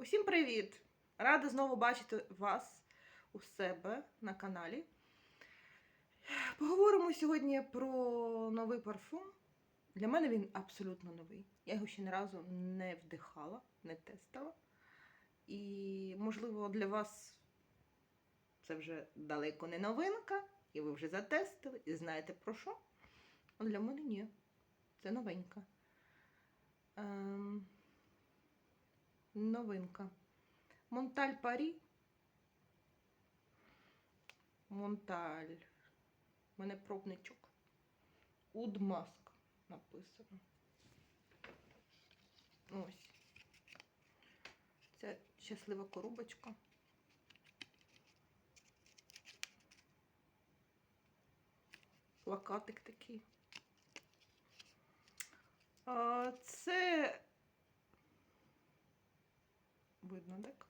Усім привіт! Рада знову бачити вас у себе на каналі. Поговоримо сьогодні про новий парфум. Для мене він абсолютно новий. Я його ще ні разу не вдихала, не тестила. І, можливо, для вас це вже далеко не новинка, і ви вже затестили, і знаєте про що. А для мене ні. Це новенька. Ем... Новинка. Монталь Парі. Монталь. У мене пробничок. Удмаск написано. Ось. Це щаслива коробочка. Плакатик такий. Це видно, так?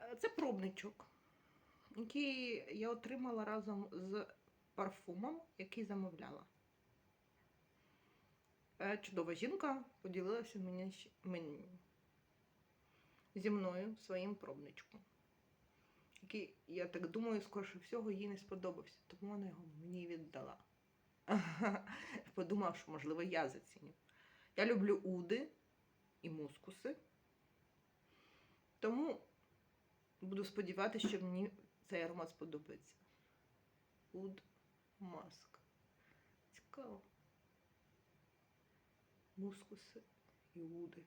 Е, Це пробничок, який я отримала разом з парфумом, який замовляла. Е, Чудова жінка поділилася мені, мені, зі мною своїм пробничком. Який, я так думаю, скоріше всього, їй не сподобався, тому вона його мені віддала. Подумав, що, можливо, я заціню. Я люблю уди і мускуси. Тому буду сподіватися, що мені цей аромат сподобається. Уд маск. Цікаво. Мускуси і уди.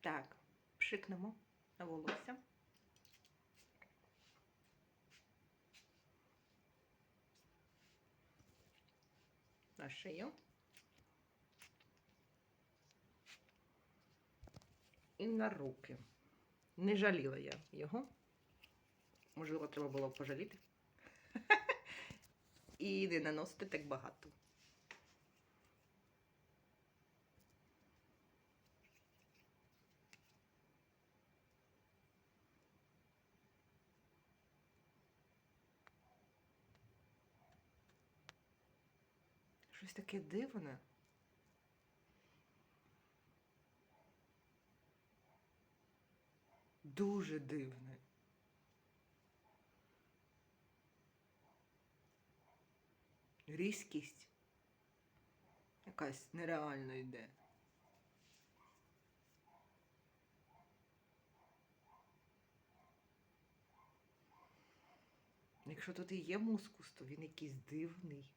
Так, пшикнемо на волосся. На шию. І на руки. Не жаліла я його. Можливо, треба було пожаліти. І не наносити так багато. Щось таке дивне. Дуже дивне. Різкість якась нереально йде. Якщо тут і є мускус, то він якийсь дивний.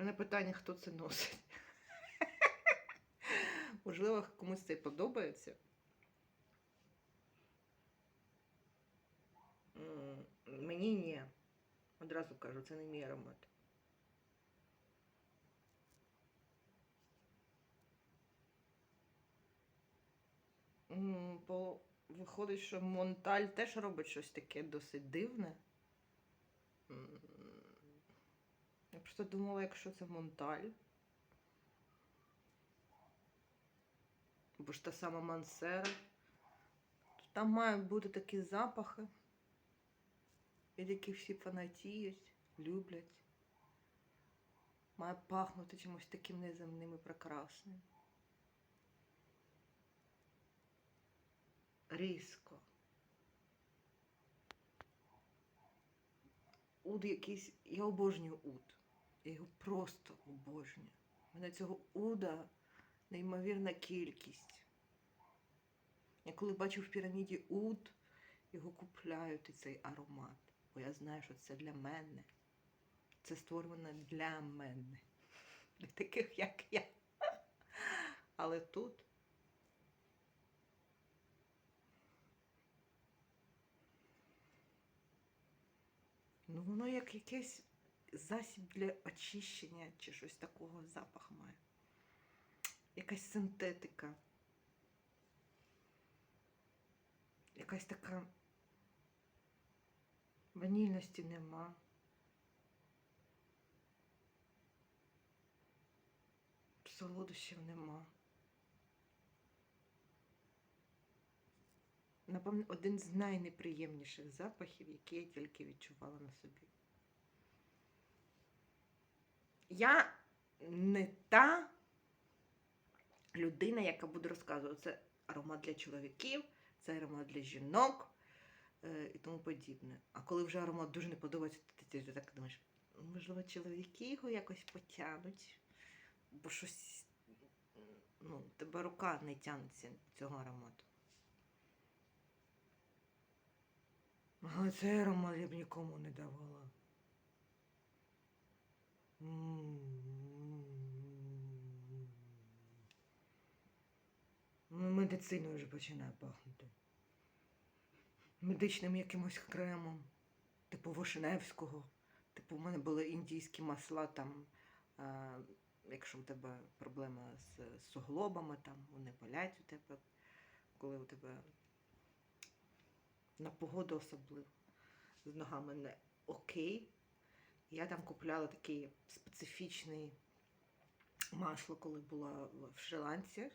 Мене питання, хто це носить. Можливо, комусь це подобається. Мені ні. Одразу кажу, це не мій аромат. Бо виходить, що Монталь теж робить щось таке досить дивне. Я просто думала, якщо це Монталь. Бо ж та сама Мансера. то Там мають бути такі запахи, від яких всі фанатіють, люблять. Має пахнути чимось таким неземним і прекрасним. Різко. Уд якийсь. Я обожнюю уд. Я його просто обожнюю. У мене цього уда неймовірна кількість. Я коли бачу в піраміді уд, його купляють і цей аромат. Бо я знаю, що це для мене. Це створено для мене. Для таких, як я. Але тут Ну, воно як якийсь засіб для очищення чи щось такого запах має. Якась синтетика. Якась така ванільності нема. Солодощів нема. Напевно, один з найнеприємніших запахів, який я тільки відчувала на собі. Я не та людина, яка буде розказувати, це аромат для чоловіків, це аромат для жінок е, і тому подібне. А коли вже аромат дуже не подобається, то ти, так думаєш, можливо, чоловіки його якось потягнуть, бо щось ну, тебе рука не тягнеться цього аромату. Але цей аромат я б нікому не давала. Ну, Медициною вже починає пахнути. Медичним якимось кремом, типу Вишневського. Типу, в мене були індійські масла там. А, якщо у тебе проблема з суглобами, там вони болять у тебе, коли у тебе на погоду особливо з ногами не окей. Я там купляла такий специфічний масло, коли була в Шри-Ланці.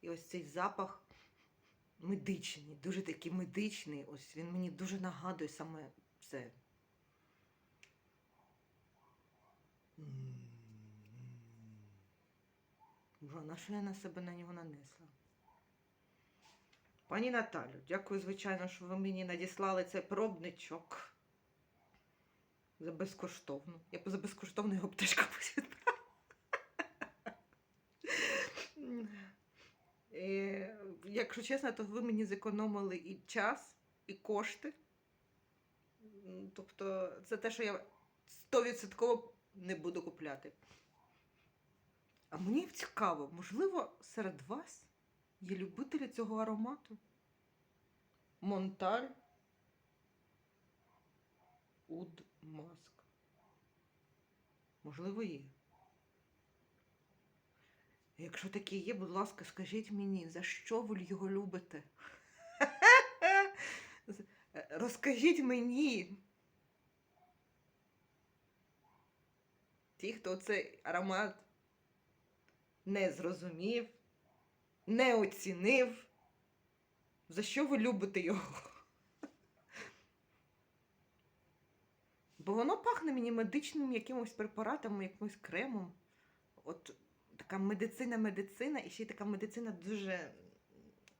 І ось цей запах медичний, дуже такий медичний. Ось він мені дуже нагадує саме це. Боже, на що я на себе на нього нанесла? Пані Наталю, дякую, звичайно, що ви мені надіслали цей пробничок. За безкоштовно. Я б за безкоштовно його комусь відправила. Е, Якщо чесно, то ви мені зекономили і час, і кошти. Тобто, це те, що я стовідсотково не буду купляти. А мені цікаво, можливо, серед вас є любителі цього аромату? Монталь Уд Маск. Можливо, є. Якщо такі є, будь ласка, скажіть мені, за що ви його любите? Розкажіть мені. Ті, хто цей аромат не зрозумів, не оцінив, за що ви любите його? Бо воно пахне мені медичним якимось препаратом, якимось кремом. От така медицина-медицина, і ще й така медицина дуже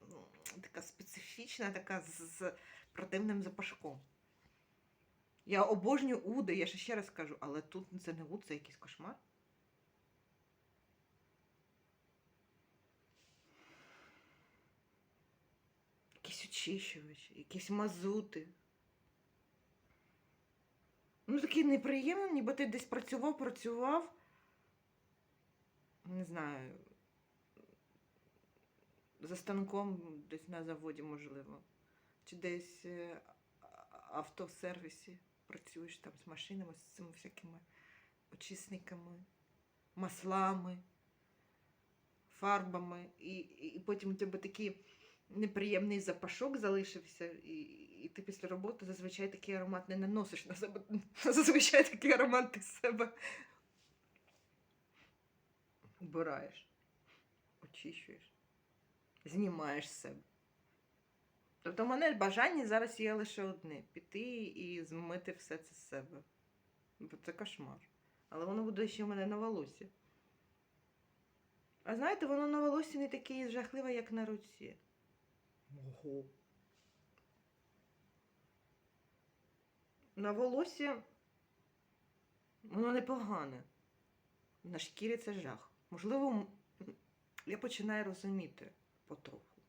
ну, така специфічна, така з, з противним запашком. Я обожнюю уди, я ще раз кажу, але тут це не уд, це якийсь кошмар. Якісь очищувачі, якісь мазути. Ну, такий неприємний, ніби ти десь працював, працював. Не знаю. За станком десь на заводі, можливо. Чи десь е, автосервісі працюєш там з машинами, з цими всякими очисниками, маслами, фарбами, і, і потім у тебе такий неприємний запашок залишився, і, і ти після роботи зазвичай такий аромат не наносиш на себе. Зазвичай такий аромат ти себе убираєш, очищуєш, знімаєш з себе. Тобто в мене бажання зараз є лише одне піти і змити все це з себе. Бо це кошмар. Але воно буде ще в мене на волосі. А знаєте, воно на волосі не таке жахливе, як на руці. Ого. На волосі воно непогане. На шкірі це жах. Можливо, я починаю розуміти потроху.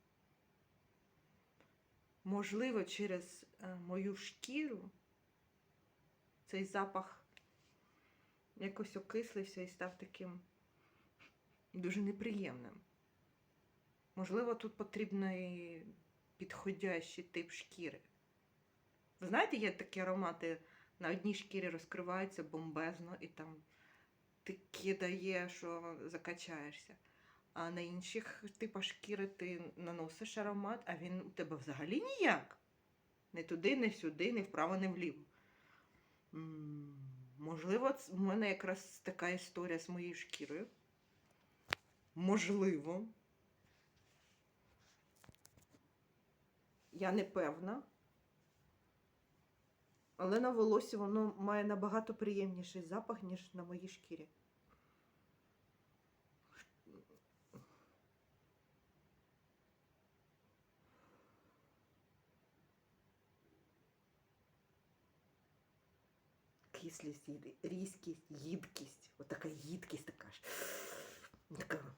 Можливо, через е, мою шкіру цей запах якось окислився і став таким дуже неприємним. Можливо, тут потрібний підходящий тип шкіри. Ви знаєте, є такі аромати на одній шкірі розкриваються бомбезно і там таке дає, що закачаєшся. А на інших типах шкіри ти наносиш аромат, а він у тебе взагалі ніяк. Не туди, не сюди, не вправо, не вліво. Можливо, в мене якраз така історія з моєю шкірою. Можливо. Я не певна. Але на волосі воно має набагато приємніший запах, ніж на моїй шкірі. Кислість, різкість, їдкість. Отака їдкість така ж. Така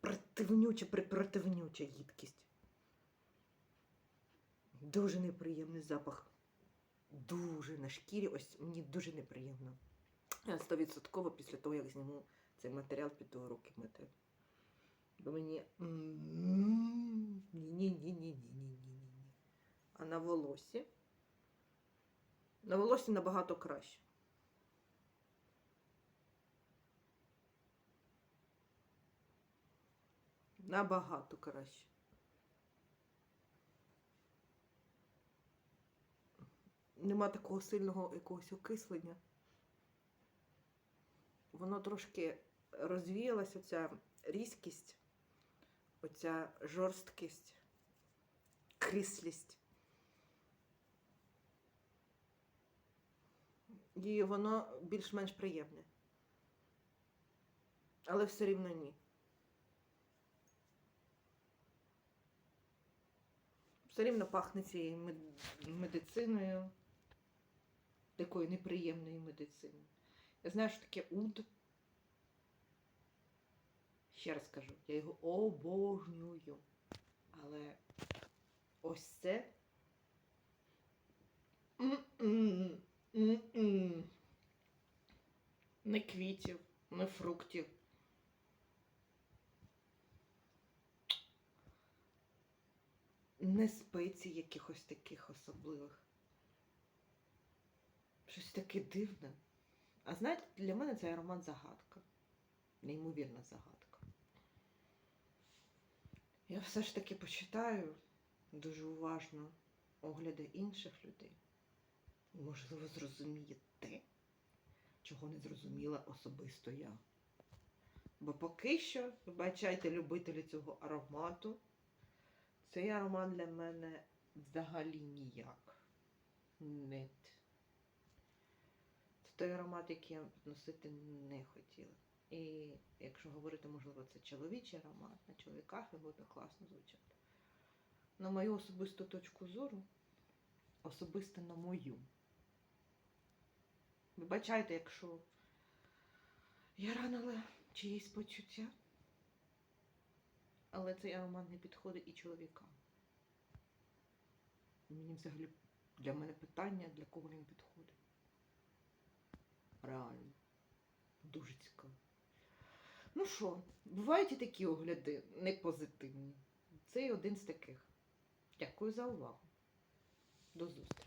противнюча, припротивнюча їдкість. Дуже неприємний запах. Дуже на шкірі. Ось мені дуже неприємно. Стовідсотково після того, як зніму цей матеріал, піду руки мити. Бо мені. Ні-ні-ні-ні-ні-ні-ні-ні. А на волосі. На волосі набагато краще. Набагато краще. Нема такого сильного якогось окислення. Воно трошки розвіялася, оця різкість, оця жорсткість, кислість. І воно більш-менш приємне. Але все рівно ні. Все рівно пахне цією медициною, такою неприємною медициною. Я знаю, що таке уд. Ще раз кажу, я його обожнюю. Але ось це. М-м, м-м. Не квітів, не фруктів. Не спецій якихось таких особливих. Щось таке дивне. А знаєте, для мене цей аромат загадка. Неймовірна загадка. Я все ж таки почитаю дуже уважно огляди інших людей. Можливо, зрозуміє те, чого не зрозуміла особисто я. Бо поки що, вибачайте, любителі цього аромату, цей аромат для мене взагалі ніяк. Нет. Той аромат, який я носити не хотіла. І якщо говорити, можливо, це чоловічий аромат, на чоловіках він буде класно звучати. На мою особисту точку зору, особисто на мою. Вибачайте, якщо я ранила чиїсь почуття, але цей аромат не підходить і чоловікам. Мені взагалі для мене питання, для кого він підходить. Реально. Дуже цікаво. Ну що, бувають і такі огляди непозитивні. Це і один з таких. Дякую за увагу. До зустрічі.